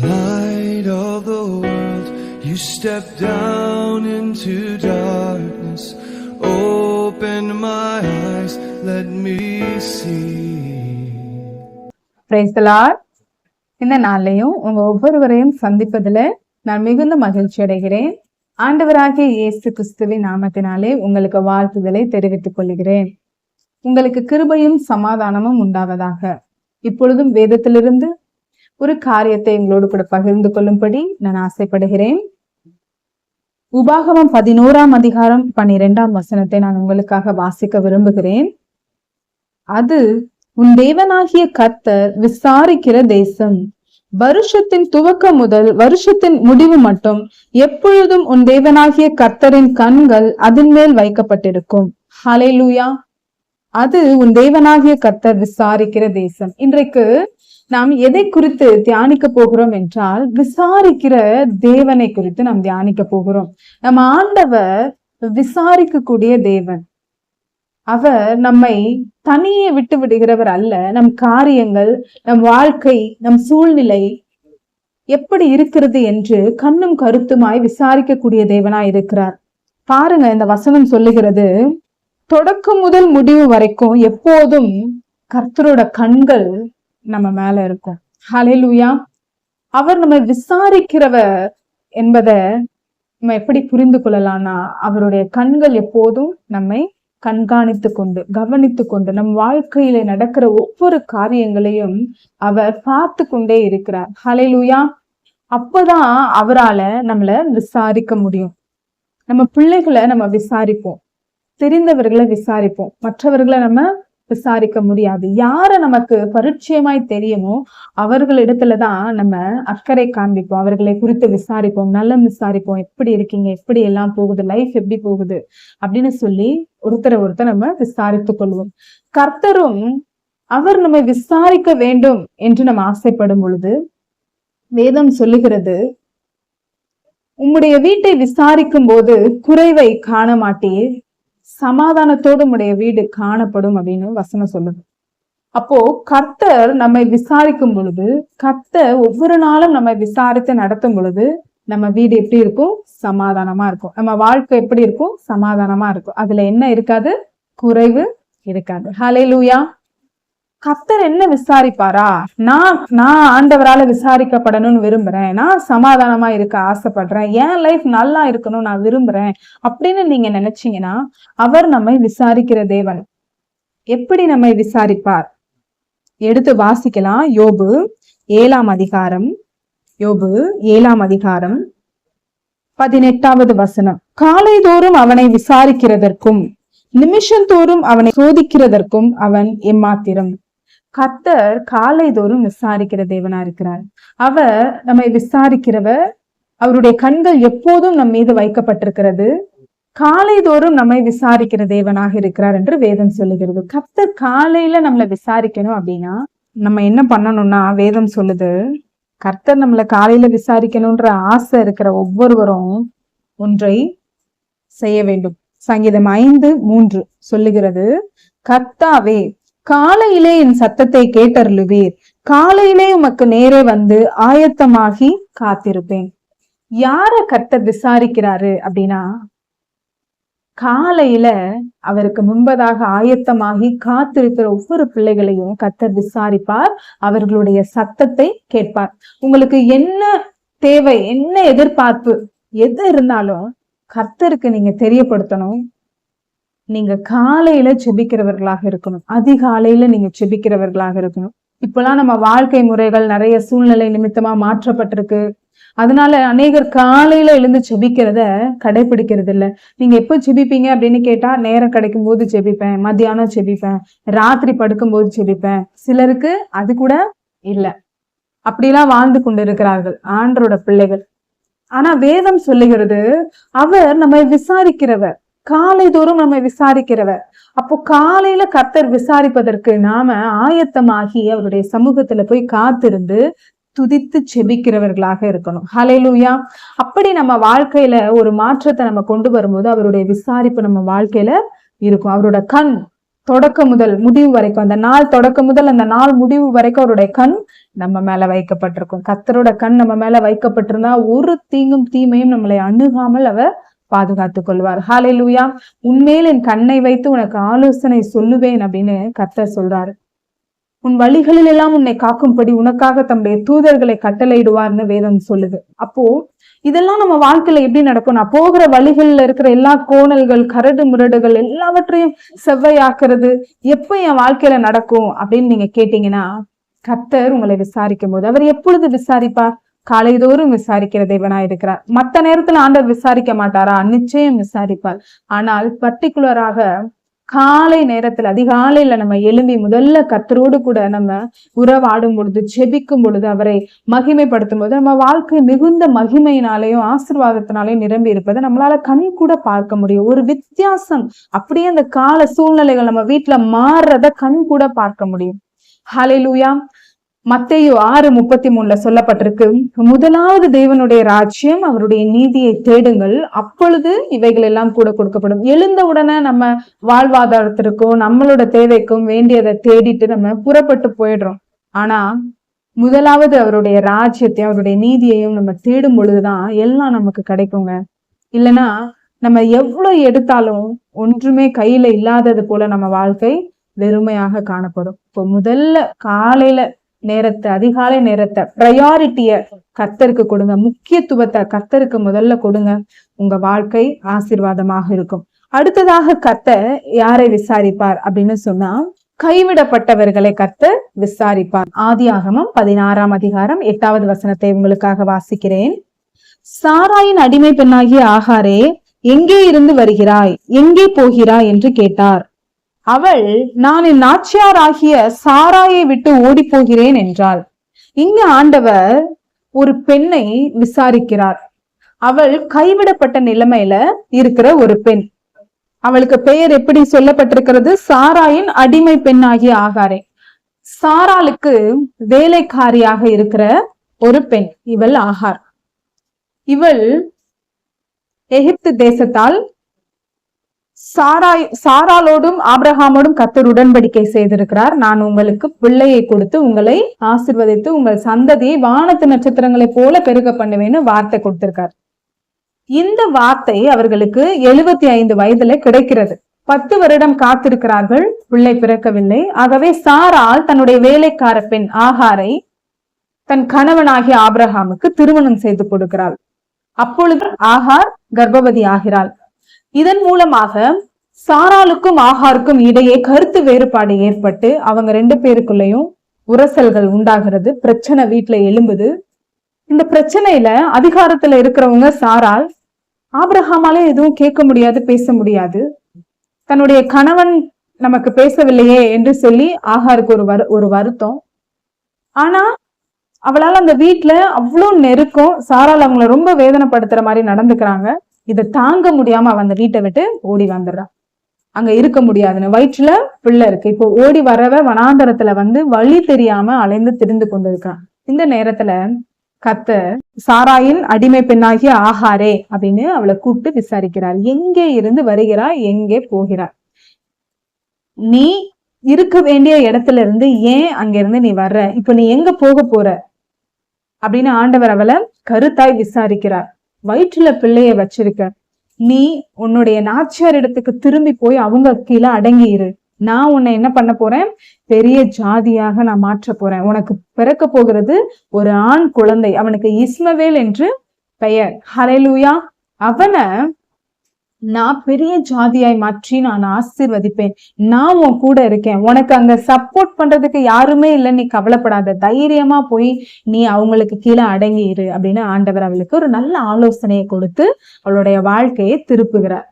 Light of the world, you step down into darkness. Open my eyes, let me see. Price இந்த நாளையும் உங்க ஒவ்வொருவரையும் சந்திப்பதுல நான் மிகுந்த மகிழ்ச்சி அடைகிறேன் ஆண்டவராகிய இயேசு கிறிஸ்துவின் நாமத்தினாலே உங்களுக்கு வாழ்த்துதலை தெரிவித்துக் கொள்கிறேன் உங்களுக்கு கிருபையும் சமாதானமும் உண்டாவதாக இப்பொழுதும் வேதத்திலிருந்து ஒரு காரியத்தை எங்களோடு கூட பகிர்ந்து கொள்ளும்படி நான் ஆசைப்படுகிறேன். உபாகமம் பதினோராம் அதிகாரம் பன்னிரெண்டாம் வசனத்தை நான் உங்களுக்காக வாசிக்க விரும்புகிறேன். அது உன் தேவனாகிய கர்த்தர் விசாரிக்கிற தேசம். வருஷத்தின் துவக்கம் முதல் வருஷத்தின் முடிவு மட்டும். எப்பொழுதும் உன் தேவனாகிய கர்த்தரின் கண்கள் அதன் மேல் வைக்கப்பட்டிருக்கும். லூயா அது உன் தேவனாகிய கர்த்தர் விசாரிக்கிற தேசம். இன்றைக்கு நாம் எதை குறித்து தியானிக்க போகிறோம் என்றால் விசாரிக்கிற தேவனை குறித்து நாம் தியானிக்க போகிறோம். நம்ம ஆண்டவர் விசாரிக்கக்கூடிய தேவன். அவர் நம்மை தனியே விட்டு விடுகிறவர் அல்ல. நம் காரியங்கள் நம் வாழ்க்கை நம் சூழ்நிலை எப்படி இருக்கிறது என்று கண்ணும் கருத்துமாய் விசாரிக்கக்கூடிய தேவனாய் இருக்கிறார். பாருங்க இந்த வசனம் சொல்லுகிறது தொடக்கம் முதல் முடிவு வரைக்கும் எப்போதும் கர்த்தரோட கண்கள் நம்ம மேல இருக்கும். ஹலெலுயா அவர் நம்ம விசாரிக்கிறவர் என்பதை நம்ம எப்படி புரிந்து கொள்ளலாம்னா அவருடைய கண்கள் எப்போதும் நம்மை கண்காணித்து கொண்டு கவனித்து கொண்டு நம் வாழ்க்கையில நடக்கிற ஒவ்வொரு காரியங்களையும் அவர் பார்த்து கொண்டே இருக்கிறார். ஹலெலுயா அப்பதான் அவரால நம்மள விசாரிக்க முடியும். நம்ம பிள்ளைகளை நம்ம விசாரிப்போம். தெரிந்தவர்களை விசாரிப்போம். மற்றவர்களை நம்ம விசாரிக்க முடியாது. யார நமக்கு பரிச்சயமாய் தெரியுமோ அவர்களிடத்துல தான் நம்ம அக்கறை காண்பிப்போம். அவர்களை குறித்து விசாரிப்போம். நல்ல விசாரிப்போம். எப்படி இருக்கீங்க? எப்படி எல்லாம் போகுது? லைஃப் எப்படி போகுது? அப்படின்னு சொல்லி ஒருத்தரை ஒருத்தர் நம்ம விசாரித்துக் கொள்வோம். கர்த்தரும் அவர் நம்மை விசாரிக்க வேண்டும் என்று நம்ம ஆசைப்படும் பொழுது வேதம் சொல்லுகிறது உம்முடைய வீட்டை விசாரிக்கும் போது குறைவை காண மாட்டீர். சமாதானத்தோடு உடைய வீடு காணப்படும் அப்படின்னு வசனம் சொல்லுது. அப்போ கர்த்தர் நம்மை விசாரிக்கும் பொழுது கர்த்தர் ஒவ்வொரு நாளும் நம்மை விசாரித்து நடத்தும் பொழுது நம்ம வீடு எப்படி இருக்கும்? சமாதானமா இருக்கும். நம்ம வாழ்க்கை எப்படி இருக்கும்? சமாதானமா இருக்கும். அதுல என்ன இருக்காது? குறைவு இருக்காது. ஹலே லூயா கத்தர் என்ன விசாரிப்பாரா? நான் நான் ஆண்டவரால விசாரிக்கப்படணும்னு விரும்புறேன். நான் சமாதானமா இருக்க ஆசைப்படுறேன். என் லைஃப் நல்லா இருக்கணும் நான் விரும்புறேன். அப்படின்னு நீங்க நினைச்சீங்கன்னா அவர் நம்மை விசாரிக்கிற தேவன். எப்படி நம்மை விசாரிப்பார்? எடுத்து வாசிக்கலாம். யோபு ஏழாம் அதிகாரம். யோபு ஏழாம் அதிகாரம். பதினெட்டாவது வசனம். காலை தோறும் அவனை விசாரிக்கிறதற்கும் நிமிஷந்தோறும் அவனை சோதிக்கிறதற்கும் அவன் எம்மாத்திரம். கர்த்தர் காலைதோறும் விசாரிக்கிற தேவனா இருக்கிறார். அவர் நம்மை விசாரிக்கிறவர் அவருடைய கண்கள் எப்போதும் நம் மீது வைக்கப்பட்டிருக்கிறது. காலைதோறும் நம்மை விசாரிக்கிற தேவனாக இருக்கிறார் என்று வேதம் சொல்லுகிறது. கர்த்தர் காலையில நம்மளை விசாரிக்கணும் அப்படின்னா நம்ம என்ன பண்ணணும்னா வேதம் சொல்லுது கர்த்தர் நம்மளை காலையில விசாரிக்கணும்ன்ற ஆசை இருக்கிற ஒவ்வொருவரும் ஒன்றை செய்ய வேண்டும். சங்கீதம் ஐந்து மூன்று சொல்லுகிறது கர்த்தாவே காலையிலே என் சத்தத்தை கேட்டருளுவீர். காலையிலே உமக்கு நேரே வந்து ஆயத்தமாகி காத்திருப்பேன். யார கர்த்தர் விசாரிக்கிறாரு அப்படின்னா காலையில அவருக்கு முன்பதாக ஆயத்தமாகி காத்திருக்கிற ஒவ்வொரு பிள்ளைகளையும் கர்த்தர் விசாரிப்பார் அவர்களுடைய சத்தத்தை கேட்பார். உங்களுக்கு என்ன தேவை என்ன எதிர்பார்ப்பு எது இருந்தாலும் கர்த்தருக்கு நீங்க தெரியப்படுத்தணும். நீங்க காலையில செபிக்கிறவர்களாக இருக்கணும். அதிகாலையில நீங்க செபிக்கிறவர்களாக இருக்கணும். இப்பெல்லாம் நம்ம வாழ்க்கை முறைகள் நிறைய சூழ்நிலை நிமித்தமா மாற்றப்பட்டிருக்கு. அதனால அநேகர் காலையில எழுந்து செபிக்கிறத கடைபிடிக்கிறது இல்ல நீங்க எப்போ செபிப்பீங்க அப்படின்னு கேட்டா நேரம் கிடைக்கும் போது செபிப்பேன் மத்தியானம் செபிப்பேன் ராத்திரி படுக்கும் போது செபிப்பேன். சிலருக்கு அது கூட இல்ல. அப்படிலாம் வாழ்ந்து கொண்டு இருக்கிறார்கள் ஆண்டரோட பிள்ளைகள். ஆனா வேதம் சொல்லுகிறது அவர் நம்மை விசாரிக்கிறவர். காலை தோறும் நம்ம விசாரிக்கிறவர். அப்போ காலையில கத்தர் விசாரிப்பதற்கு நாம ஆயத்தமாகி அவருடைய சமூகத்துல போய் காத்திருந்து துதித்து செபிக்கிறவர்களாக இருக்கணும். ஹலைலூயா அப்படி நம்ம வாழ்க்கையில ஒரு மாற்றத்தை நம்ம கொண்டு வரும்போது அவருடைய விசாரிப்பு நம்ம வாழ்க்கையில இருக்கும். அவரோட கண் தொடக்கம் முதல் முடிவு வரைக்கும் அந்த நாள் தொடக்கம் முதல் அந்த நாள் முடிவு வரைக்கும் அவருடைய கண் நம்ம மேல வைக்கப்பட்டிருக்கும். கத்தரோட கண் நம்ம மேல வைக்கப்பட்டிருந்தா ஒரு தீங்கும் தீமையும் நம்மளை அணுகாமல் அவர் பாதுகாத்துக் கொள்வார். ஹாலே லூயா உன்மேல் என் கண்ணை வைத்து உனக்கு ஆலோசனை சொல்லுவேன் அப்படின்னு கத்தர் சொல்றாரு. உன் வழிகளில் எல்லாம் உன்னை காக்கும்படி உனக்காக தம்முடைய தூதர்களை கட்டளையிடுவார்னு வேதம் சொல்லுது. அப்போ இதெல்லாம் நம்ம வாழ்க்கையில எப்படி நடக்கும்? நான் போகிற வழிகள்ல இருக்கிற எல்லா கோணல்கள் கரடு முரடுகள் எல்லாவற்றையும் செவ்வையாக்குறது எப்ப என் வாழ்க்கையில நடக்கும் அப்படின்னு நீங்க கேட்டீங்கன்னா கர்த்தர் உங்களை விசாரிக்கும் போது அவர் எப்பொழுது விசாரிப்பார்? காலைதோறும் விசாரிக்கிற தேவனா இருக்கிறார் மத்த நேரத்துல ஆண்டவர் விசாரிக்க மாட்டாரா? நிச்சயம் விசாரிப்பார். ஆனால் பர்டிகுலராக காலை நேரத்துல அதிகாலையில நம்ம எழும்பி முதல்ல கத்தரோடு கூட நம்ம உறவாடும் பொழுது ஜெபிக்கும் பொழுது அவரை மகிமைப்படுத்தும் போது நம்ம வாழ்க்கை மிகுந்த மகிமையினாலேயும் ஆசீர்வாதத்தினாலேயும் நிரம்பி இருப்பதை நம்மளால கண் கூட பார்க்க முடியும். ஒரு வித்தியாசம் அப்படியே அந்த கால சூழ்நிலைகள் நம்ம வீட்டுல மாறுறத கண் கூட பார்க்க முடியும். ஹalleluya மத்தையு ஆறு முப்பத்தி மூணுல சொல்லப்பட்டிருக்கு முதலாவது தேவனுடைய ராஜ்யம் அவருடைய நீதியை தேடுங்கள். அப்பொழுது இவைகள் எல்லாம் கூட கொடுக்கப்படும். எழுந்த உடனே நம்ம வாழ்வாதாரத்திற்கும் நம்மளோட தேவைக்கும் வேண்டியதை தேடிட்டு நம்ம புறப்பட்டு போயிடுறோம். ஆனா முதலாவது அவருடைய ராஜ்யத்தையும் அவருடைய நீதியையும் நம்ம தேடும் பொழுதுதான் எல்லாம் நமக்கு கிடைக்குங்க. இல்லைன்னா நம்ம எவ்வளவு எடுத்தாலும் ஒன்றுமே கையில இல்லாதது போல நம்ம வாழ்க்கை வெறுமையாக காணப்படும். இப்போ முதல்ல காலையில நேரத்தை அதிகாலை நேரத்தை ப்ரையாரிட்டிய கர்த்தருக்கு கொடுங்க. முக்கியத்துவத்தை கர்த்தருக்கு முதல்ல கொடுங்க. உங்க வாழ்க்கை ஆசீர்வாதமாக இருக்கும். அடுத்ததாக கர்த்தர் யாரை விசாரிப்பார் அப்படின்னு சொன்னா கைவிடப்பட்டவர்களை கர்த்தர் விசாரிப்பார். ஆதியாகமம் பதினாறாம் அதிகாரம் எட்டாவது வசனத்தை உங்களுக்காக வாசிக்கிறேன். சாராயின் அடிமை பெண்ணாகிய ஆகாரே எங்கே இருந்து வருகிறாய்? எங்கே போகிறாய்? என்று கேட்டார். அவள் நான் என் நாச்சியார் ஆகிய சாராயை விட்டு ஓடி போகிறேன் என்றாள். இங்கு ஆண்டவர் ஒரு பெண்ணை விசாரிக்கிறார். அவள் கைவிடப்பட்ட நிலைமையில இருக்கிற ஒரு பெண். அவளுக்கு பெயர் எப்படி சொல்லப்பட்டிருக்கிறது? சாராயின் அடிமை பெண் ஆகிய ஆகாரே. சாராளுக்கு வேலைக்காரியாக இருக்கிற ஒரு பெண் இவள் ஆகார். இவள் எகிப்து தேசத்தால் சாராய் சாராலோடும் ஆபிரகாமோடும் கத்தர் உடன்படிக்கை செய்திருக்கிறார். நான் உங்களுக்கு பிள்ளையை கொடுத்து உங்களை ஆசிர்வதித்து உங்கள் சந்ததியை வானத்து நட்சத்திரங்களைப் போல பெருக பண்ணுவேன்னு வார்த்தை கொடுத்திருக்கார். இந்த வார்த்தை அவர்களுக்கு எழுபத்தி ஐந்து வயதுல கிடைக்கிறது. பத்து வருடம் காத்திருக்கிறார்கள் பிள்ளை பிறக்கவில்லை. ஆகவே சாரால் தன்னுடைய வேலைக்கார பெண் ஆகாரை தன் கணவனாகிய ஆபிரகாமுக்கு திருமணம் செய்து கொடுக்கிறாள். அப்பொழுது ஆகார் கர்ப்பவதி ஆகிறாள். இதன் மூலமாக சாராளுக்கும் ஆகாருக்கும் இடையே கருத்து வேறுபாடு ஏற்பட்டு அவங்க ரெண்டு பேருக்குள்ளேயும் உரசல்கள் உண்டாகிறது பிரச்சனை வீட்டுல எழும்புது. இந்த பிரச்சனையில அதிகாரத்துல இருக்கிறவங்க சாரால் ஆபிரஹாமாலே எதுவும் கேட்க முடியாது பேச முடியாது. தன்னுடைய கணவன் நமக்கு பேசவில்லையே என்று சொல்லி ஆகாருக்கு ஒரு வரு ஒரு வருத்தம். ஆனா அவளால் அந்த வீட்டுல அவ்வளோ நெருக்கம் சாரால் அவங்கள ரொம்ப வேதனைப்படுத்துற மாதிரி நடந்துக்கிறாங்க. இதை தாங்க முடியாம அவ அந்த வீட்டை விட்டு ஓடி வந்துடுறா அங்க இருக்க முடியாதுன்னு. வயிற்றுல பிள்ளை இருக்கு. இப்போ ஓடி வரவ வனாந்தரத்துல வந்து வழி தெரியாம அலைந்து திரிந்து கொண்டிருக்கான் இந்த நேரத்துல கத்த சாராயின் அடிமை பெண்ணாகிய ஆகாரே அப்படின்னு அவளை கூப்பிட்டு விசாரிக்கிறார். எங்கே இருந்து வருகிறாய்? எங்கே போகிறார் நீ இருக்க வேண்டிய இடத்துல இருந்து ஏன் அங்க இருந்து நீ வர்ற? இப்ப நீ எங்க போக போற? அப்படின்னு ஆண்டவர் அவளை கருத்தாய் விசாரிக்கிறார். வயிற்றுல பிள்ளைய வச்சிருக்க. நீ உன்னுடைய நாச்சியார் இடத்துக்கு திரும்பி போய் அவங்க கீழே அடங்கி நான் உன்னை என்ன பண்ண போறேன்? பெரிய ஜாதியாக நான் மாற்ற போறேன். உனக்கு பிறக்க போகிறது ஒரு ஆண் குழந்தை. அவனுக்கு இஸ்மவேல் என்று பெயர். ஹalleluya அவனை நான் பெரிய ஜாதியாய் மாற்றி நான் ஆசீர்வதிப்பேன். நான் உன் கூட இருக்கேன். உனக்கு அங்க சப்போர்ட் பண்றதுக்கு யாருமே இல்லை நீ கவலைப்படாத. தைரியமா போய் நீ அவங்களுக்கு கீழே அடங்கிடு அப்படின்னு ஆண்டவர் அவளுக்கு ஒரு நல்ல ஆலோசனையை கொடுத்து அவளுடைய வாழ்க்கையை திருப்புகிறார்.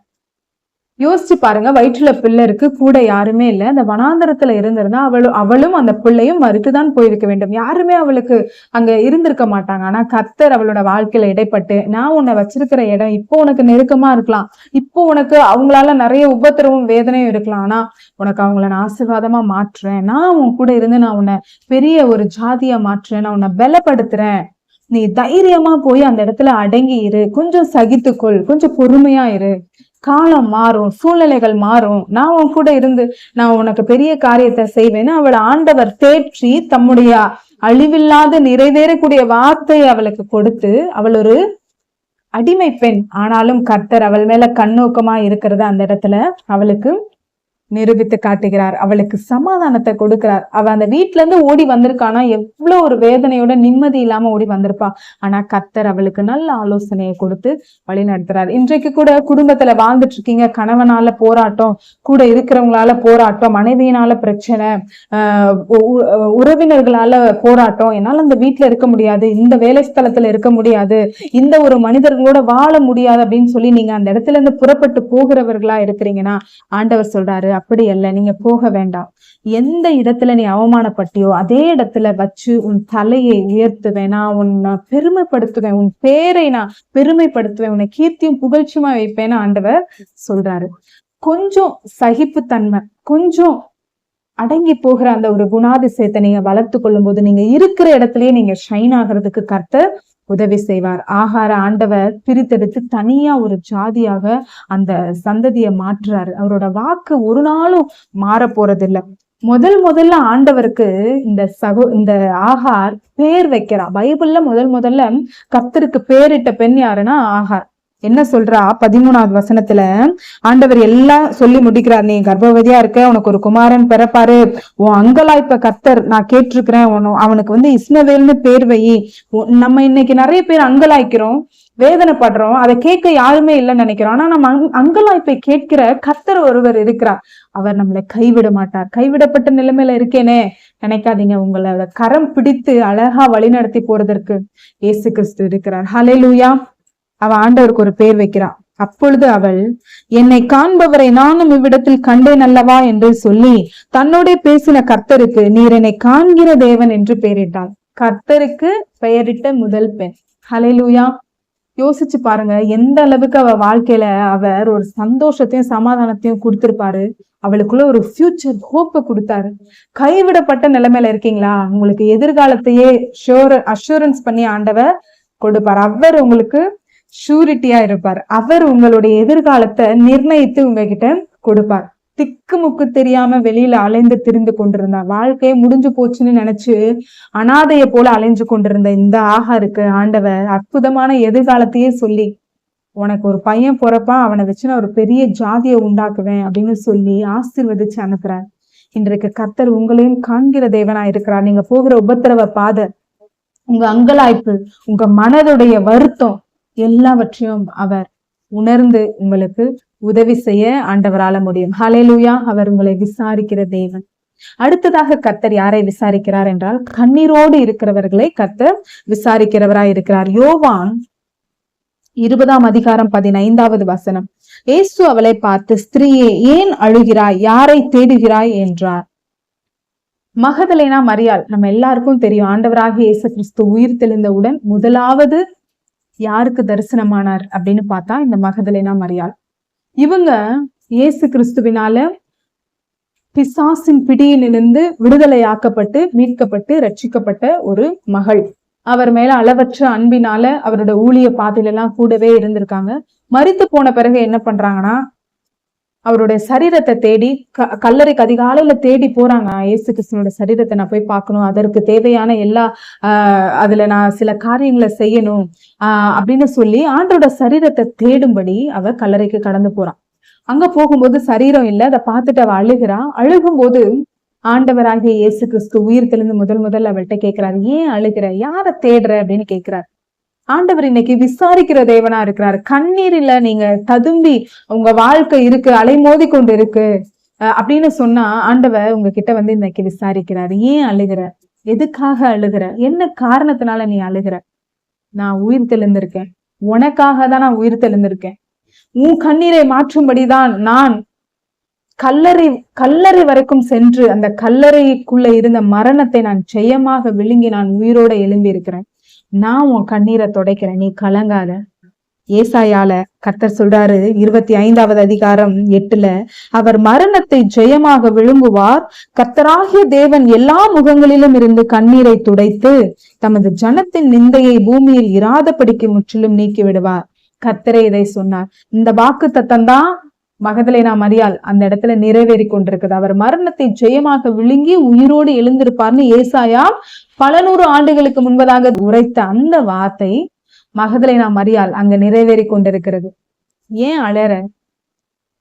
யோசிச்சு பாருங்க வயிற்றுல பிள்ளை இருக்கு கூட யாருமே இல்லை. அந்த வனாந்தரத்துல இருந்திருந்தா அவளும் அவளும் அந்த பிள்ளையும் மறுத்துதான் போயிருக்க வேண்டும். யாருமே அவளுக்கு அங்க இருந்திருக்க மாட்டாங்க. ஆனா கத்தர் அவளோட வாழ்க்கையில இடைப்பட்டு நான் உன்னை வச்சிருக்கிற இடம் இப்போ உனக்கு நெருக்கமா இருக்கலாம். இப்போ உனக்கு அவங்களால நிறைய உபத்திரவும் வேதனையும் இருக்கலாம். ஆனா உனக்கு அவங்கள நான் ஆசீர்வாதமா மாற்றுறேன். நான் உன் கூட இருந்து நான் உன்னை பெரிய ஒரு ஜாதியா மாற்றுறேன். நான் உன்னை பலப்படுத்துறேன். நீ தைரியமா போய் அந்த இடத்துல அடங்கி இரு. கொஞ்சம் சகித்துக்கொள். கொஞ்சம் பொறுமையா இரு. காலம் மாறும் சூழ்நிலைகள் மாறும். நான் உன் கூட இருந்து நான் உனக்கு பெரிய காரியத்தை செய்வேன்னு அவளை ஆண்டவர் தேற்றி தம்முடைய அழிவில்லாத நிறைவேறக்கூடிய வார்த்தையை அவளுக்கு கொடுத்து அவள் ஒரு அடிமை பெண். ஆனாலும் கர்த்தர் அவள் மேல கண்ணோக்கமா இருக்கிறது அந்த இடத்துல அவளுக்கு நிரூபித்து காட்டுகிறார். அவளுக்கு சமாதானத்தை கொடுக்கிறார். அவ அந்த வீட்டுல இருந்து ஓடி வந்திருக்கானா? எவ்வளவு ஒரு வேதனையோட நிம்மதி இல்லாம ஓடி வந்திருப்பா. ஆனா கத்தர் அவளுக்கு நல்ல ஆலோசனையை கொடுத்து வழி நடத்துறார் இன்றைக்கு கூட குடும்பத்துல வாழ்ந்துட்டு இருக்கீங்க கணவனால போராட்டம் கூட இருக்கிறவங்களால போராட்டம் மனைவியினால பிரச்சனை ஆஹ் உ- உறவினர்களால போராட்டம். என்னால அந்த வீட்டுல இருக்க முடியாது. இந்த வேலை ஸ்தலத்துல இருக்க முடியாது. இந்த ஒரு மனிதர்களோட வாழ முடியாது அப்படின்னு சொல்லி நீங்க அந்த இடத்துல இருந்து புறப்பட்டு போகிறவர்களா இருக்கிறீங்கன்னா ஆண்டவர் சொல்றாரு அப்படி அல்ல. நீங்க போக வேண்டாம். எந்த இடத்துல நீ அவமானப்பட்டியோ அதே இடத்துல வச்சு உன் தலையை உயர்த்துவேன். நான் உன்னை பெருமைப்படுத்துவேன். உன் பேரை நான் பெருமைப்படுத்துவேன். உன்னை கீர்த்தியும் புகழ்ச்சியுமா வைப்பேன்னு ஆண்டவர் சொல்றாரு. கொஞ்சம் சகிப்புத்தன்மை கொஞ்சம் அடங்கி போகிற அந்த ஒரு குணாதிசயத்தை நீங்க வளர்த்து கொள்ளும் போது நீங்க இருக்கிற இடத்துலயே நீங்க ஷைன் ஆகிறதுக்கு கர்த்தர் உதவி செய்வார். ஆகார ஆண்டவர் பிரித்தெடுத்து தனியா ஒரு ஜாதியாக அந்த சந்ததியை மாற்றுறாரு. அவரோட வாக்கு ஒரு நாளும் மாற போறதில்ல முதல் முதல்ல ஆண்டவருக்கு இந்த சகோ இந்த ஆகார் பேர் வைக்கிறா பைபிள்ல முதல் முதல்ல கத்தருக்கு பேரிட்ட பெண் யாருன்னா ஆகார். என்ன சொல்றா? பதிமூணாவது வசனத்துல ஆண்டவர் எல்லாம் சொல்லி முடிக்கிறார். நீ கர்ப்பவதியா இருக்க உனக்கு ஒரு குமாரன் பிறப்பாரு. உன் அங்கலாய்ப்ப கத்தர் நான் கேட்டிருக்கிறேன். அவனுக்கு வந்து இஸ்மவேல்னு பேர் வை. நம்ம இன்னைக்கு நிறைய பேர் அங்கலாய்க்கிறோம் வேதனைப்படுறோம். அதை கேட்க யாருமே இல்லைன்னு நினைக்கிறோம். ஆனா நம்ம அங்கலாய்ப்பை கேட்கிற கத்தர் ஒருவர் இருக்கிறார். அவர் நம்மளை கைவிட மாட்டார். கைவிடப்பட்ட நிலைமையில இருக்கேனே. நினைக்காதீங்க உங்களோட கரம் பிடித்து அழகா வழிநடத்தி போறதற்கு இயேசு கிறிஸ்து இருக்கிறார். ஹalleluya அவ ஆண்டவருக்கு ஒரு பேர் வைக்கிறான். அப்பொழுது அவள் என்னை காண்பவரை நானும் இவ்விடத்தில் கண்டேன் அல்லவா? என்று சொல்லி தன்னோட பேசின கர்த்தருக்கு நீர் என்னை காண்கிற தேவன் என்று பெயரிட்டாள். கர்த்தருக்கு பெயரிட்ட முதல் பெண். ஹலைலூயா யோசிச்சு பாருங்க எந்த அளவுக்கு அவ வாழ்க்கையில அவர் ஒரு சந்தோஷத்தையும் சமாதானத்தையும் கொடுத்திருப்பாரு. அவளுக்குள்ள ஒரு ஃபியூச்சர் ஹோப்பை கொடுத்தாரு. கைவிடப்பட்ட நிலைமையில இருக்கீங்களா? உங்களுக்கு எதிர்காலத்தையே ஷோர் அஷூரன்ஸ் பண்ணி ஆண்டவர் கொடுப்பார். அவர் உங்களுக்கு ஷூரிட்டியா இருப்பார். அவர் உங்களுடைய எதிர்காலத்தை நிர்ணயித்து உங்ககிட்ட கொடுப்பார். திக்கு முக்கு தெரியாம வெளியில அலைந்து திரிந்து கொண்டிருந்தா வாழ்க்கையே முடிஞ்சு போச்சுன்னு நினைச்சு அனாதைய போல அலைஞ்சு கொண்டிருந்த இந்த ஆகாருக்கு ஆண்டவர் அற்புதமான எதிர்காலத்தையே சொல்லி உனக்கு ஒரு பையன் பிறப்பான் அவனை வச்சு நான் ஒரு பெரிய ஜாதியை உண்டாக்குவேன் அப்படின்னு சொல்லி ஆசீர்வதிச்சு அனுப்புறார். இன்றைக்கு கர்த்தர் உங்களையும் காண்கிற தேவனா இருக்கிறார். நீங்க போகிற உபத்திரவ பாதை உங்க அங்கலாய்ப்பு உங்க மனதுடைய வருத்தம் எல்லாவற்றையும் அவர் உணர்ந்து உங்களுக்கு உதவி செய்ய ஆண்டவரால முடியும். ஹலேலூயா அவர் உங்களை விசாரிக்கிற தேவன். அடுத்ததாக கத்தர் யாரை விசாரிக்கிறார் என்றால் கண்ணீரோடு இருக்கிறவர்களை கத்தர் விசாரிக்கிறவராய் இருக்கிறார். யோவான் இருபதாம் அதிகாரம் பதினைந்தாவது வசனம். இயேசு அவளை பார்த்து ஸ்திரீயே ஏன் அழுகிறாய்? யாரை தேடுகிறாய்? என்றார். மகதலேனா மரியாள் நம்ம எல்லாருக்கும் தெரியும் ஆண்டவராக இயேசு கிறிஸ்து உயிர் தெளிந்தவுடன் முதலாவது யாருக்கு தரிசனமானார் அப்படின்னு பார்த்தா இந்த மகதலேனா மரியாள். இவங்க இயேசு கிறிஸ்துவினால பிசாசின் பிடியிலிருந்து விடுதலையாக்கப்பட்டு மீட்கப்பட்டு ரட்சிக்கப்பட்ட ஒரு மகள். அவர் மேல அளவற்ற அன்பினால அவரோட ஊழிய பாதையில எல்லாம் கூடவே இருந்திருக்காங்க. மறித்து போன பிறகு என்ன பண்றாங்கன்னா அவருடைய சரீரத்தை தேடி க கல்லறைக்கு அதிகாலையில தேடி போறாங்க. இயேசு கிருஷ்ணனோட சரீரத்தை நான் போய் பார்க்கணும். அதற்கு தேவையான எல்லா ஆஹ் அதுல நான் சில காரியங்களை செய்யணும் ஆஹ் அப்படின்னு சொல்லி ஆண்டோட சரீரத்தை தேடும்படி அவ கல்லறைக்கு கடந்து போறான். அங்க போகும்போது சரீரம் இல்லை. அதை பார்த்துட்டு அவ அழுகிறா. அழுகும்போது ஆண்டவராகிய இயேசு கிறிஸ்து உயிர் தெளிந்து முதல் முதல் அவள்கிட்ட கேட்கிறாரு ஏன் அழுகிற? யாரை தேடுற? அப்படின்னு கேட்கிறாரு. ஆண்டவர் இன்னைக்கு விசாரிக்கிற தேவனா இருக்கிறார். கண்ணீரில நீங்க ததும்பி உங்க வாழ்க்கை இருக்கு அலைமோதி கொண்டு இருக்கு அஹ் அப்படின்னு சொன்னா ஆண்டவர் உங்ககிட்ட வந்து இன்னைக்கு விசாரிக்கிறாரு. ஏன் அழுகிற? எதுக்காக அழுகிற? என்ன காரணத்தினால நீ அழுகிற? நான் உயிர் தெளிந்திருக்கேன். உனக்காக தான் நான் உயிர் தெளிந்திருக்கேன். உன் கண்ணீரை மாற்றும்படிதான் நான் கல்லறை கல்லறை வரைக்கும் சென்று அந்த கல்லறைக்குள்ள இருந்த மரணத்தை நான் ஜெயமாக விழுங்கி நான் உயிரோட எழும்பி இருக்கிறேன் நான் உன் கண்ணீரை துடைக்கிறேன் நீ கலங்காத. ஏசாயால கர்த்தர் சொல்றாரு இருபத்தி ஐந்தாவது அதிகாரம் எட்டுல அவர் மரணத்தை ஜெயமாக விழுங்குவார் கர்த்தராகிய தேவன் எல்லா முகங்களிலும் இருந்து கண்ணீரை துடைத்து தமது ஜனத்தின் நிந்தையை பூமியில் இராதபடிக்கு முற்றிலும் நீக்கி விடுவார் கர்த்தரே இதை சொன்னார். இந்த வாக்கு தத்தம் தான் மகதலேனா மரியால் அந்த இடத்துல நிறைவேறி கொண்டிருக்குது அவர் மரணத்தை ஜெயமாக விழுங்கி உயிரோடு எழுந்திருப்பார்னு ஏசாயா பல நூறு ஆண்டுகளுக்கு முன்பதாக உரைத்த அந்த வார்த்தை மகதலேனா மரியால் அங்க நிறைவேறி கொண்டிருக்கிறது ஏன் அழற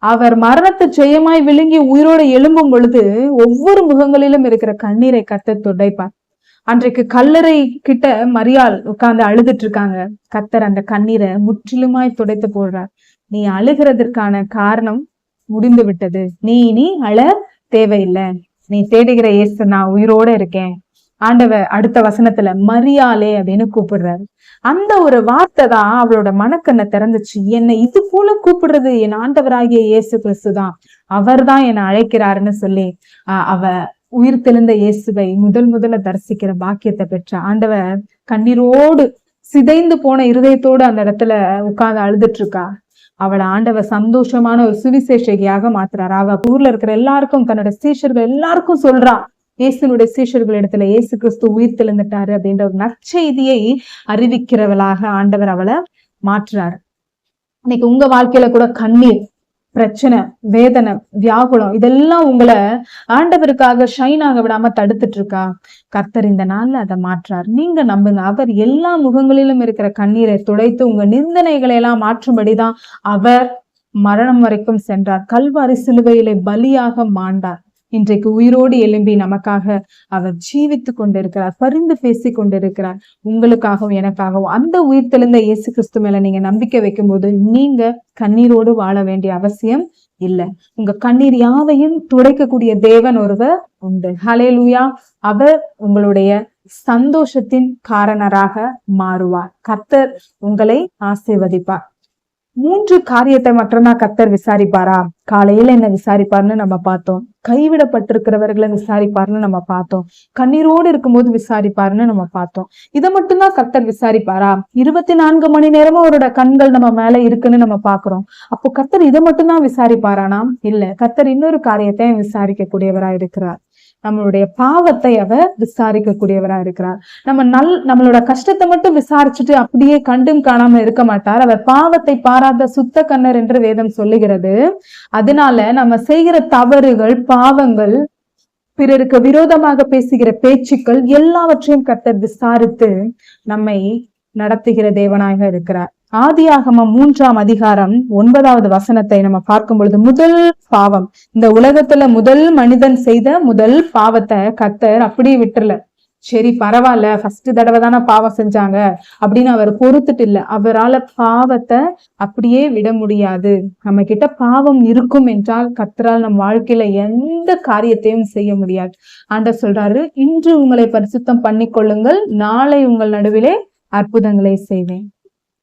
அவர் மரணத்தை ஜெயமாய் விழுங்கி உயிரோடு எழும்பும் பொழுது ஒவ்வொரு முகங்களிலும் இருக்கிற கண்ணீரை கத்த துடைப்பார். அன்றைக்கு கல்லறை கிட்ட மரியால் உட்கார்ந்து அழுதுட்டு இருக்காங்க. கத்தர் அந்த கண்ணீரை முற்றிலுமாய் துடைத்து போடுறார். நீ அழுகிறதற்கான காரணம் முடிந்து விட்டது நீ இனி அழ தேவையில்லை. நீ தேடுகிற இயேசு நான் உயிரோட இருக்கேன். ஆண்டவ அடுத்த வசனத்துல மரியாலே அப்படின்னு கூப்பிடுறாரு. அந்த ஒரு வார்த்தை தான் அவளோட மனக்கண்ணை திறந்துச்சு. என்னை இது போல கூப்பிடுறது என் ஆண்டவராகிய இயேசு கிறிஸ்து தான். அவர் தான் என்னை அழைக்கிறாருன்னு சொல்லி ஆஹ் அவ உயிர் தெளிந்த இயேசுவை முதல் முதல்ல தரிசிக்கிற பாக்கியத்தை பெற்ற ஆண்டவர் கண்ணீரோடு சிதைந்து போன இருதயத்தோடு அந்த இடத்துல உட்கார்ந்து அழுதுட்டு இருக்கா. அவளை ஆண்டவர் சந்தோஷமான ஒரு சுவிசேஷகியாக மாத்துறாரு. அவ ஊர்ல இருக்கிற எல்லாருக்கும் தன்னோட சீஷர்கள் எல்லாருக்கும் சொல்றா இயேசுனுடைய சீஷர்கள் இடத்துல இயேசு கிறிஸ்து உயிர் தெளிந்துட்டாரு அப்படின்ற ஒரு நற்செய்தியை அறிவிக்கிறவளாக ஆண்டவர் அவளை மாற்றுறாரு. இன்னைக்கு உங்க வாழ்க்கையில கூட கண்ணீர் பிரச்சனை வேதனை வியாகுலம் இதெல்லாம் உங்களை ஆண்டவருக்காக ஷைன் ஆக விடாம தடுத்துட்டு இருக்கா கர்த்தர் இந்த நாள்ல அதை மாற்றார். நீங்க நம்புங்க அவர் எல்லா முகங்களிலும் இருக்கிற கண்ணீரை துடைத்து உங்க நிந்தனைகளை எல்லாம் மாற்றும்படிதான் அவர் மரணம் வரைக்கும் சென்றார். கல்வாரி சிலுவையிலே பலியாக மாண்டார். இன்றைக்கு உயிரோடு எழும்பி நமக்காக அவர் ஜீவித்து கொண்டிருக்கிறார் பரிந்து பேசி கொண்டிருக்கிறார். உங்களுக்காகவும் எனக்காகவும் அந்த உயிர் தெளிந்த இயேசு கிறிஸ்து மேல நீங்க நம்பிக்கை வைக்கும்போது நீங்க கண்ணீரோடு வாழ வேண்டிய அவசியம் இல்லை. உங்க கண்ணீர் யாவையும் துடைக்கக்கூடிய தேவன் ஒருவர் உண்டு. ஹலேலூயா அவர் உங்களுடைய சந்தோஷத்தின் காரணராக மாறுவார். கர்த்தர் உங்களை ஆசீர்வதிப்பார். மூன்று காரியத்தை மட்டும்தான் கத்தர் விசாரிப்பாரா? காலையில என்ன விசாரிப்பார்னு நம்ம பார்த்தோம். கைவிடப்பட்டிருக்கிறவர்களை விசாரிப்பார்னு நம்ம பார்த்தோம். கண்ணீரோடு இருக்கும்போது விசாரிப்பாருன்னு நம்ம பார்த்தோம். இதை மட்டும்தான் கர்த்தர் விசாரிப்பாரா? இருபத்தி நான்கு மணி நேரமும் அவரோட கண்கள் நம்ம மேல இருக்குன்னு நம்ம பாக்குறோம் அப்போ கத்தர் இதை மட்டும்தான் விசாரிப்பாரானா? இல்ல. கர்த்தர் இன்னொரு காரியத்தை விசாரிக்க கூடியவரா இருக்கிறார். நம்மளுடைய பாவத்தை அவர் விசாரிக்க கூடியவரா இருக்கிறார். நம்ம நல் நம்மளோட கஷ்டத்தை மட்டும் விசாரிச்சுட்டு அப்படியே கண்டும் காணாம இருக்க மாட்டார். அவர் பாவத்தை பாராத சுத்த கண்ணர் என்று வேதம் சொல்லுகிறது. அதனால நம்ம செய்கிற தவறுகள் பாவங்கள் பிறருக்கு விரோதமாக பேசுகிற பேச்சுக்கள் எல்லாவற்றையும் கத்த விசாரித்து நம்மை நடத்துகிற தேவனாக இருக்கிறார். ஆதியாகமம் மூன்றாம் அதிகாரம் ஒன்பதாவது வசனத்தை நம்ம பார்க்கும் பொழுது முதல் பாவம். இந்த உலகத்துல முதல் மனிதன் செய்த முதல் பாவத்தை கத்தர் அப்படியே விட்டுறல. சரி பரவாயில்ல ஃபர்ஸ்ட் தடவை தானே பாவம் செஞ்சாங்க அப்படின்னு அவர் பொறுத்துட்டு இல்ல. அவரால பாவத்தை அப்படியே விட முடியாது. நம்ம கிட்ட பாவம் இருக்கும் என்றால் கத்தரால் நம் வாழ்க்கையில எந்த காரியத்தையும் செய்ய முடியாது. ஆண்ட சொல்றாரு இன்று உங்களை பரிசுத்தம் பண்ணிக்கொள்ளுங்கள் நாளை உங்கள் நடுவிலே அற்புதங்களை செய்வேன்.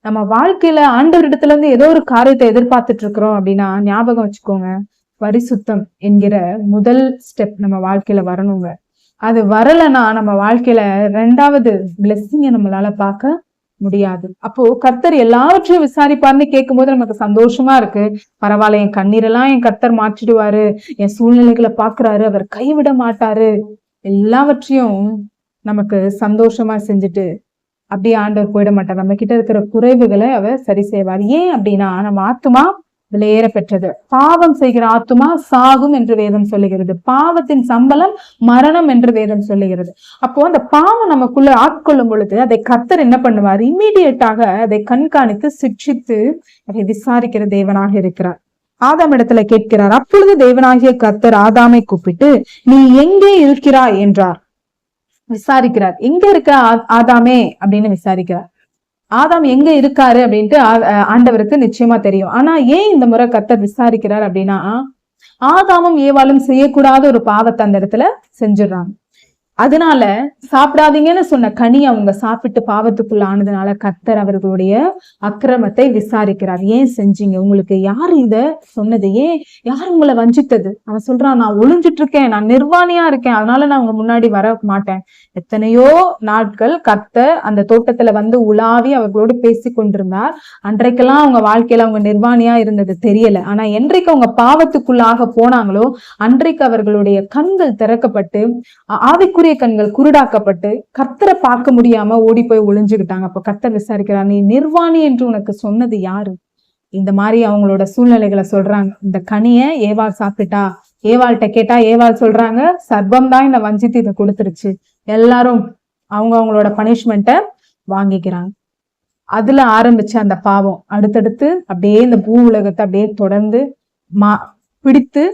நம்ம வாழ்க்கையில ஆண்டவரிடத்துல இருந்து ஏதோ ஒரு காரியத்தை எதிர்பார்த்துட்டு இருக்கிறோம் அப்படின்னா ஞாபகம் வச்சுக்கோங்க. பரிசுத்தம் என்கிற முதல் ஸ்டெப் நம்ம வாழ்க்கையில வரணுங்க. அது வரலைன்னா நம்ம வாழ்க்கையில ரெண்டாவது பிளெஸ்ஸிங்க நம்மளால பார்க்க முடியாது. அப்போ கர்த்தர் எல்லாவற்றையும் விசாரிப்பார்னு கேட்கும்போது நமக்கு சந்தோஷமா இருக்கு. பரவாயில்ல என் கண்ணீரெல்லாம் என் கர்த்தர் மாற்றிடுவாரு. என் சூழ்நிலைகளை பாக்குறாரு அவர் கைவிட மாட்டாரு. எல்லாவற்றையும் நமக்கு சந்தோஷமா செஞ்சுட்டு அப்படியே ஆண்டவர் போயிட மாட்டார். நம்ம கிட்ட இருக்கிற குறைவுகளை அவர் சரி செய்வார். ஏன் அப்படின்னா நம்ம ஆத்துமா விலையேற பெற்றது பாவம் செய்கிற ஆத்துமா சாகும் என்று வேதம் சொல்லுகிறது. பாவத்தின் சம்பளம் மரணம் என்று வேதம் சொல்லுகிறது. அப்போ அந்த பாவம் நமக்குள்ள ஆட்கொள்ளும் பொழுது அதை கத்தர் என்ன பண்ணுவார்? இம்மீடியட்டாக அதை கண்காணித்து சிக்ஷித்து அதை விசாரிக்கிற தேவனாக இருக்கிறார். ஆதாம் இடத்துல கேட்கிறார் அப்பொழுது தேவனாகிய கத்தர் ஆதாமை கூப்பிட்டு நீ எங்கே இருக்கிறாய்? என்றார். விசாரிக்கிறார். எங்க இருக்க ஆ- ஆதாமே? அப்படின்னு விசாரிக்கிறார். ஆதாம் எங்க இருக்காரு அப்படின்ட்டு ஆ- ஆண்டவருக்கு நிச்சயமா தெரியும். ஆனா ஏன் இந்த முறை கத்தர் விசாரிக்கிறார் அப்படின்னா ஆதாமும் ஏவாளும் செய்யக்கூடாத ஒரு பாவத்தை அந்த இடத்துல செஞ்சிடுறாங்க. அதனால சாப்பிடாதீங்கன்னு சொன்ன கனி அவங்க சாப்பிட்டு பாவத்துக்குள்ள ஆனதுனால கத்தர் அவர்களுடைய அக்கிரமத்தை விசாரிக்கிறார். ஏன் செஞ்சீங்க? உங்களுக்கு யார் இத சொன்னது? ஏன் யார் உங்களை வஞ்சித்தது? அவன் சொல்றான் நான் ஒளிஞ்சிட்டு இருக்கேன் நான் நிர்வாணியா இருக்கேன் அதனால நான் உங்க முன்னாடி வர மாட்டேன். எத்தனையோ நாட்கள் கத்தர் அந்த தோட்டத்துல வந்து உலாவி அவர்களோடு பேசி கொண்டிருந்தார். அன்றைக்கெல்லாம் அவங்க வாழ்க்கையில அவங்க நிர்வாணியா இருந்தது தெரியல. ஆனா என்றைக்கு அவங்க பாவத்துக்குள்ளாக போனாங்களோ அன்றைக்கு அவர்களுடைய கண்கள் திறக்கப்பட்டு ஆவிக்கு ஆவிக்குரிய கண்கள் குருடாக்கப்பட்டு கத்தரை பார்க்க முடியாம ஓடி போய் ஒளிஞ்சுக்கிட்டாங்க. அப்ப கத்தர் விசாரிக்கிறார் நீ நிர்வாணி என்று உனக்கு சொன்னது யாரு? இந்த மாதிரி அவங்களோட சூழ்நிலைகளை சொல்றாங்க. இந்த கனிய ஏவாள் சாப்பிட்டா ஏவாள்கிட்ட கேட்டா ஏவாள் சொல்றாங்க சர்பம் தான் இந்த வஞ்சித்து இதை கொடுத்துருச்சு. எல்லாரும் அவங்க அவங்களோட பனிஷ்மெண்ட்டை வாங்கிக்கிறாங்க. அதுல ஆரம்பிச்ச அந்த பாவம். அடுத்தடுத்து அப்படியே இந்த பூ உலகத்தை அப்படியே தொடர்ந்து மா பிடித்து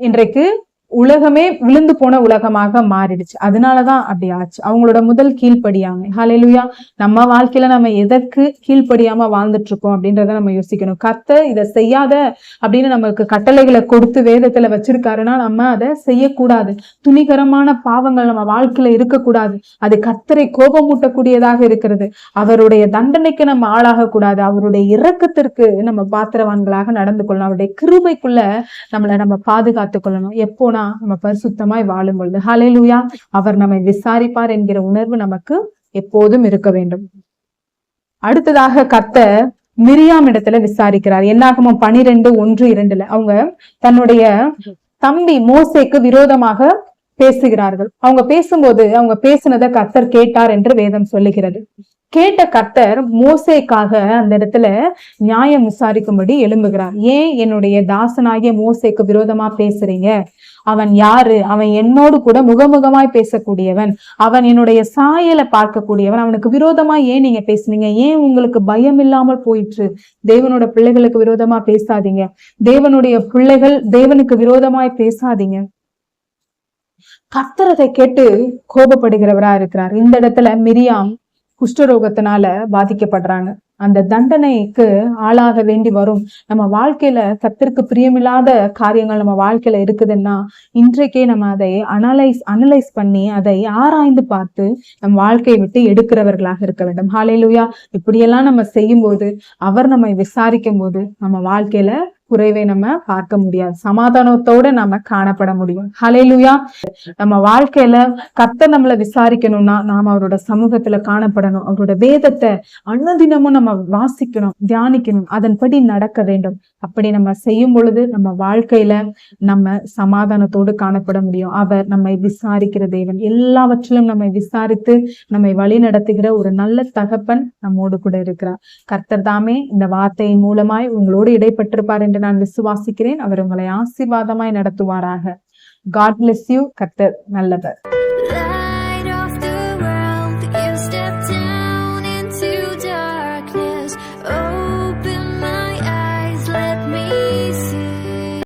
இன்றைக்கு உலகமே விழுந்து போன உலகமாக மாறிடுச்சு. அதனாலதான் அப்படி ஆச்சு. அவங்களோட முதல் கீழ்ப்படியாங்க ஹாலேலுயா நம்ம வாழ்க்கையில நம்ம எதற்கு கீழ்ப்படியாம வாழ்ந்துட்டு இருக்கோம் அப்படின்றத நம்ம யோசிக்கணும். கத்த இதை செய்யாத அப்படின்னு நமக்கு கட்டளைகளை கொடுத்து வேதத்துல வச்சிருக்காருன்னா நம்ம அதை செய்யக்கூடாது. துணிகரமான பாவங்கள் நம்ம வாழ்க்கையில இருக்கக்கூடாது. அது கத்தரை கோபமூட்டக்கூடியதாக இருக்கிறது. அவருடைய தண்டனைக்கு நம்ம ஆளாக கூடாது அவருடைய இரக்கத்திற்கு நம்ம பாத்திரவான்களாக நடந்து கொள்ளணும். அவருடைய கிருபைக்குள்ள நம்மளை நம்ம பாதுகாத்துக் கொள்ளணும். எப்போனா நம்ம பரிசுத்தமாய் வாழும் பொழுது ஹலெலுயா அவர் நம்மை விசாரிப்பார் என்கிற உணர்வு நமக்கு எப்போதும் இருக்க வேண்டும். அடுத்ததாக கத்த மிரியாம் இடத்துல விசாரிக்கிறார். என்னாகமம் பனிரெண்டு ஒன்று இரண்டுல. அவங்க தன்னுடைய தம்பி மோசேக்கு விரோதமாக பேசுகிறார்கள். அவங்க பேசும்போது அவங்க பேசுனதை கத்தர் கேட்டார் என்று வேதம் சொல்லுகிறது. கேட்ட கர்த்தர் மோசேக்காக அந்த இடத்துல நியாயம் விசாரிக்கும்படி எழும்புகிறார். ஏன் என்னுடைய தாசனாகிய மோசேக்கு விரோதமா பேசுறீங்க? அவன் யாரு? அவன் என்னோடு கூட முகமுகமாய் பேசக்கூடியவன். அவன் என்னுடைய சாயலை பார்க்கக்கூடியவன். அவனுக்கு விரோதமா ஏன் நீங்க பேசுனீங்க? ஏன் உங்களுக்கு பயம் இல்லாமல் போயிற்று? தேவனோட பிள்ளைகளுக்கு விரோதமா பேசாதீங்க. தேவனுடைய பிள்ளைகள் தேவனுக்கு விரோதமாய் பேசாதீங்க. கத்தரதை கேட்டு கோபப்படுகிறவரா இருக்கிறார். இந்த இடத்துல மிரியாம் குஷ்டரோகத்தினால பாதிக்கப்படுறாங்க. அந்த தண்டனைக்கு ஆளாக வேண்டி வரும். நம்ம வாழ்க்கையில கத்திற்கு பிரியமில்லாத காரியங்கள் நம்ம வாழ்க்கையில இருக்குதுன்னா இன்றைக்கே நம்ம அதை அனலைஸ் அனலைஸ் பண்ணி அதை ஆராய்ந்து பார்த்து நம் வாழ்க்கையை விட்டு எடுக்கிறவர்களாக இருக்க வேண்டும். ஹாலேலுயா இப்படியெல்லாம் நம்ம செய்யும் போது அவர் நம்மை விசாரிக்கும் போது நம்ம வாழ்க்கையில குறைவை நம்ம பார்க்க முடியாது. சமாதானத்தோட நம்ம காணப்பட முடியும். ஹலேலுயா நம்ம வாழ்க்கையில கத்த நம்மள விசாரிக்கணும்னா நாம அவரோட சமூகத்துல காணப்படணும். அவரோட வேதத்தை அன்னதினமும் நம்ம வாசிக்கணும் தியானிக்கணும். அதன்படி நடக்க வேண்டும். அப்படி நம்ம செய்யும் பொழுது நம்ம வாழ்க்கையில நம்ம சமாதானத்தோடு காணப்பட முடியும். அவர் நம்மை விசாரிக்கிற தேவன். எல்லாவற்றிலும் நம்மை விசாரித்து நம்மை வழி நடத்துகிற ஒரு நல்ல தகப்பன் நம்மோடு கூட இருக்கிறார். கர்த்தர் தாமே இந்த வார்த்தையின் மூலமாய் உங்களோடு இடைப்பட்டிருப்பார் என்று நான் விசுவாசிக்கிறேன். அவர் உங்களை ஆசீர்வாதமாய் நடத்துவாராக. காட் பிளெஸ் யூ கத்தர் நல்லவர்.